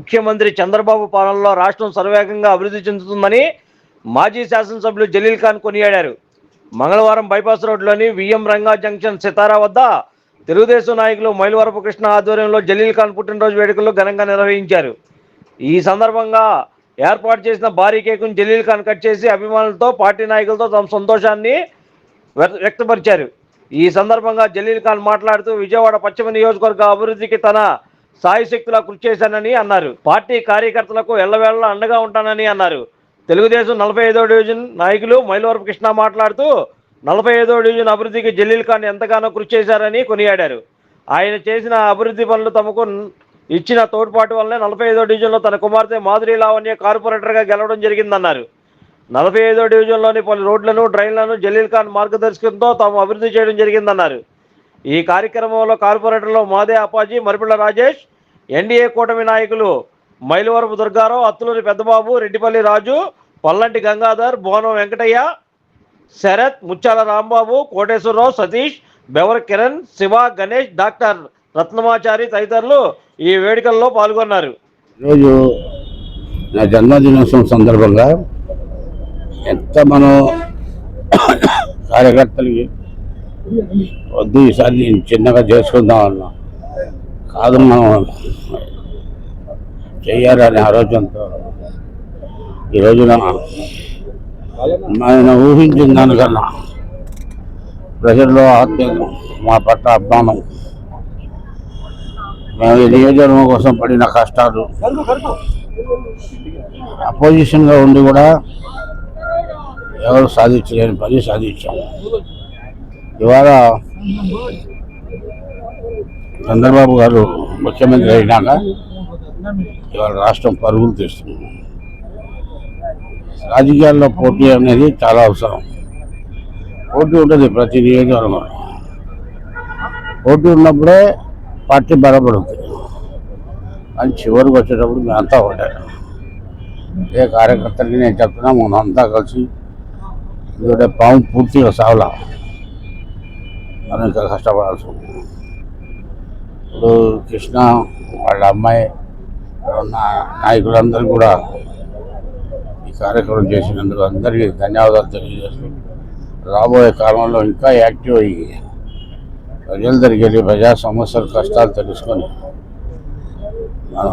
ముఖ్యమంత్రి చంద్రబాబు పాలనలో రాష్ట్రం సర్వేగంగా అభివృద్ధి చెందుతుందని మాజీ శాసనసభ్యులు జలీల్ ఖాన్ కొనియాడారు. మంగళవారం బైపాస్ రోడ్లోని విఎం రంగా జంక్షన్ సితారా వద్ద తెలుగుదేశం నాయకులు మైలవరపు కృష్ణ ఆధ్వర్యంలో జలీల్ ఖాన్ పుట్టినరోజు వేడుకలు ఘనంగా నిర్వహించారు. ఈ సందర్భంగా ఏర్పాటు చేసిన భారీ కేకును జలీల్ ఖాన్ కట్ చేసి అభిమానులతో పార్టీ నాయకులతో తమ సంతోషాన్ని వ్య- వ్యక్తపరిచారు. ఈ సందర్భంగా జలీల్ ఖాన్ మాట్లాడుతూ విజయవాడ పశ్చిమ నియోజకవర్గ అభివృద్ధికి తన సాయశక్తులా కృషి చేశానని అన్నారు. పార్టీ కార్యకర్తలకు ఎల్లవేళలా అండగా ఉంటానని అన్నారు. తెలుగుదేశం నలభై ఐదో డివిజన్ నాయకులు మైలవరపు కృష్ణ మాట్లాడుతూ నలభై ఐదో డివిజన్ అభివృద్ధికి జలీల్ ఖాన్ ఎంతగానో కృషి చేశారని కొనియాడారు. ఆయన చేసిన అభివృద్ధి పనులు తమకు ఇచ్చిన తోడ్పాటు వల్లనే నలభై ఐదో డివిజన్లో తన కుమార్తె మాధురి లావణ్య కార్పొరేటర్గా గెలవడం జరిగిందన్నారు. నలభై ఐదో డివిజన్లోని పలు రోడ్లను డ్రైన్లను జలీల్ ఖాన్ మార్గదర్శకంతో తాము అభివృద్ధి చేయడం జరిగిందన్నారు. ఈ కార్యక్రమంలో కార్పొరేటర్లు మాదే అపాజీ మరిపిళ్ళ రాజేష్ ఎన్డీఏ కూటమి నాయకులు మైలవరపు దుర్గారావు అత్తులూరి పెద్దబాబు రెడ్డిపల్లి రాజు పల్లంటి గంగాధర్ భువనం వెంకటయ్య శరత్ ముచ్చాల రాంబాబు కోటేశ్వరరావు సతీష్ బెవర కిరణ్ శివ గణేష్ డాక్టర్ రత్నమాచారి తదితరులు ఈ వేడుకల్లో పాల్గొన్నారు. ఈరోజు నా జన్మదినోత్సవం సందర్భంగా ఎంత మనం కార్యకర్తలకి వద్దు ఈసారి నేను చిన్నగా చేసుకుందాం అన్నా. కాదు మనం చేయాలనే ఆలోచనతో ఈ రోజున ఆయన ఊహించిన దానికన్నా ప్రజల్లో ఆత్మీయత మా పట్ల అభిమానం. మేము ఈ నియోజకవర్గం కోసం పడిన కష్టాలు. అపోజిషన్గా ఉండి కూడా ఎవరు సాధించలేని పని సాధించాం. ఇవాళ చంద్రబాబు గారు ముఖ్యమంత్రి అయినాక ఇవాళ రాష్ట్రం పరుగులు తీస్తుంది రాజకీయాల్లో పోటీ అనేది చాలా అవసరం పోటీ ఉంటుంది ప్రతి నియోజకవర్గంలో పోటీ ఉన్నప్పుడే పార్టీ బలపడుతుంది అని చివరికి వచ్చేటప్పుడు మేమంతా ఒకటే ఏ కార్యకర్తలకి నేను చెప్తున్నా మనం అంతా కలిసి ఎందుకంటే పాము పూర్తిగా సావలా మనం ఇంకా కష్టపడాల్సి ఉంది ఇప్పుడు కృష్ణ వాళ్ళ అమ్మాయి ఉన్న నాయకులందరూ కూడా ఈ కార్యక్రమం చేసినందుకు అందరికీ ధన్యవాదాలు తెలియజేస్తూ రాబోయే కాలంలో ఇంకా యాక్టివ్ అయ్యి ప్రజల దగ్గరికి వెళ్ళి ప్రజా సమస్యలు కష్టాలు తెలుసుకొని మన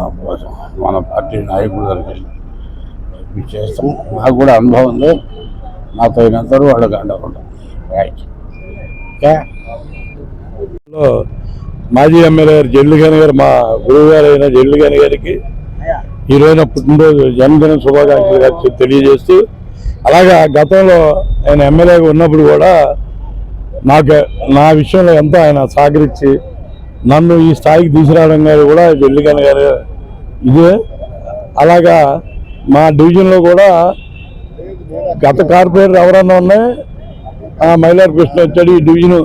మన పార్టీ నాయకుల దగ్గరికి వెళ్ళి చేస్తాం. నాకు కూడా అనుభవం ఉంది. నాతో అయినంతరూ వాళ్ళకి అండకుండా రైట్ ఓకే మాజీ ఎమ్మెల్యే గారు జల్లిగాని గారు మా గురువు గారు అయిన జల్లిగాని గారికి ఈ రోజున పుట్టినరోజు జన్మదిన శుభాకాంక్షలు గారు తెలియజేస్తూ అలాగా గతంలో ఆయన ఎమ్మెల్యేగా ఉన్నప్పుడు కూడా నాకు నా విషయంలో ఎంతో ఆయన సహకరించి నన్ను ఈ స్థాయికి తీసుకురావడం గారు కూడా జల్లిగాని గారు ఇదే. అలాగా మా డివిజన్లో కూడా గత కార్పొరేటర్ ఎవరన్నా ఉన్నాయి ఆ మైలార్ కృష్ణ వచ్చాడు ఈ డివిజన్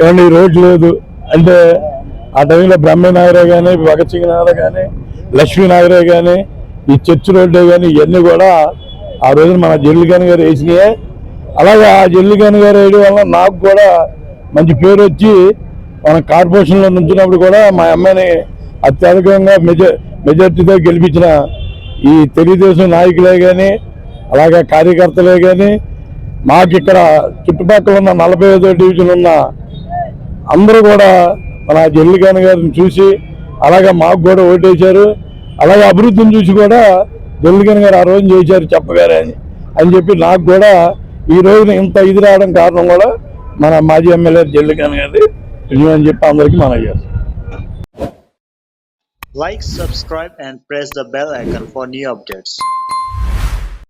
ఏమన్నా ఈ రోడ్ లేదు అంటే ఆ టైంలో బ్రహ్మ నాగరే కానీ భగత్ సింగ్ నాగరే కానీ లక్ష్మీ నాగరే కానీ ఈ చర్చ్ రోడ్డే కానీ ఇవన్నీ కూడా ఆ రోజున మన జల్లిగాని గారు వేసినాయే. అలాగే ఆ జల్లిగాని గారు వేయడం వల్ల నాకు కూడా మంచి పేరు వచ్చి మన కార్పొరేషన్లో నుంచినప్పుడు కూడా మా అమ్మాయిని అత్యధికంగా మెజ మెజార్టీతో గెలిపించిన ఈ తెలుగుదేశం నాయకులే కానీ అలాగే కార్యకర్తలే కానీ మాకు ఇక్కడ చుట్టుపక్కల ఉన్న నలభై ఐదో డివిజన్ ఉన్న అందరూ కూడా మన జల్లిగాని గారిని చూసి అలాగే మాకు కూడా ఓటేశారు. అలాగే అభివృద్ధిని చూసి కూడా జల్లిగాని గారు ఆ రోజు చేశారు చెప్పగానే అని. అని చెప్పి నాకు కూడా ఈ రోజున ఇంత ఇది రావడం కారణం కూడా మన మాజీ ఎమ్మెల్యే జల్లిగాని గారి అని చెప్పి అందరికీ మనం చేస్తాం Like, subscribe, and press the bell icon for new updates.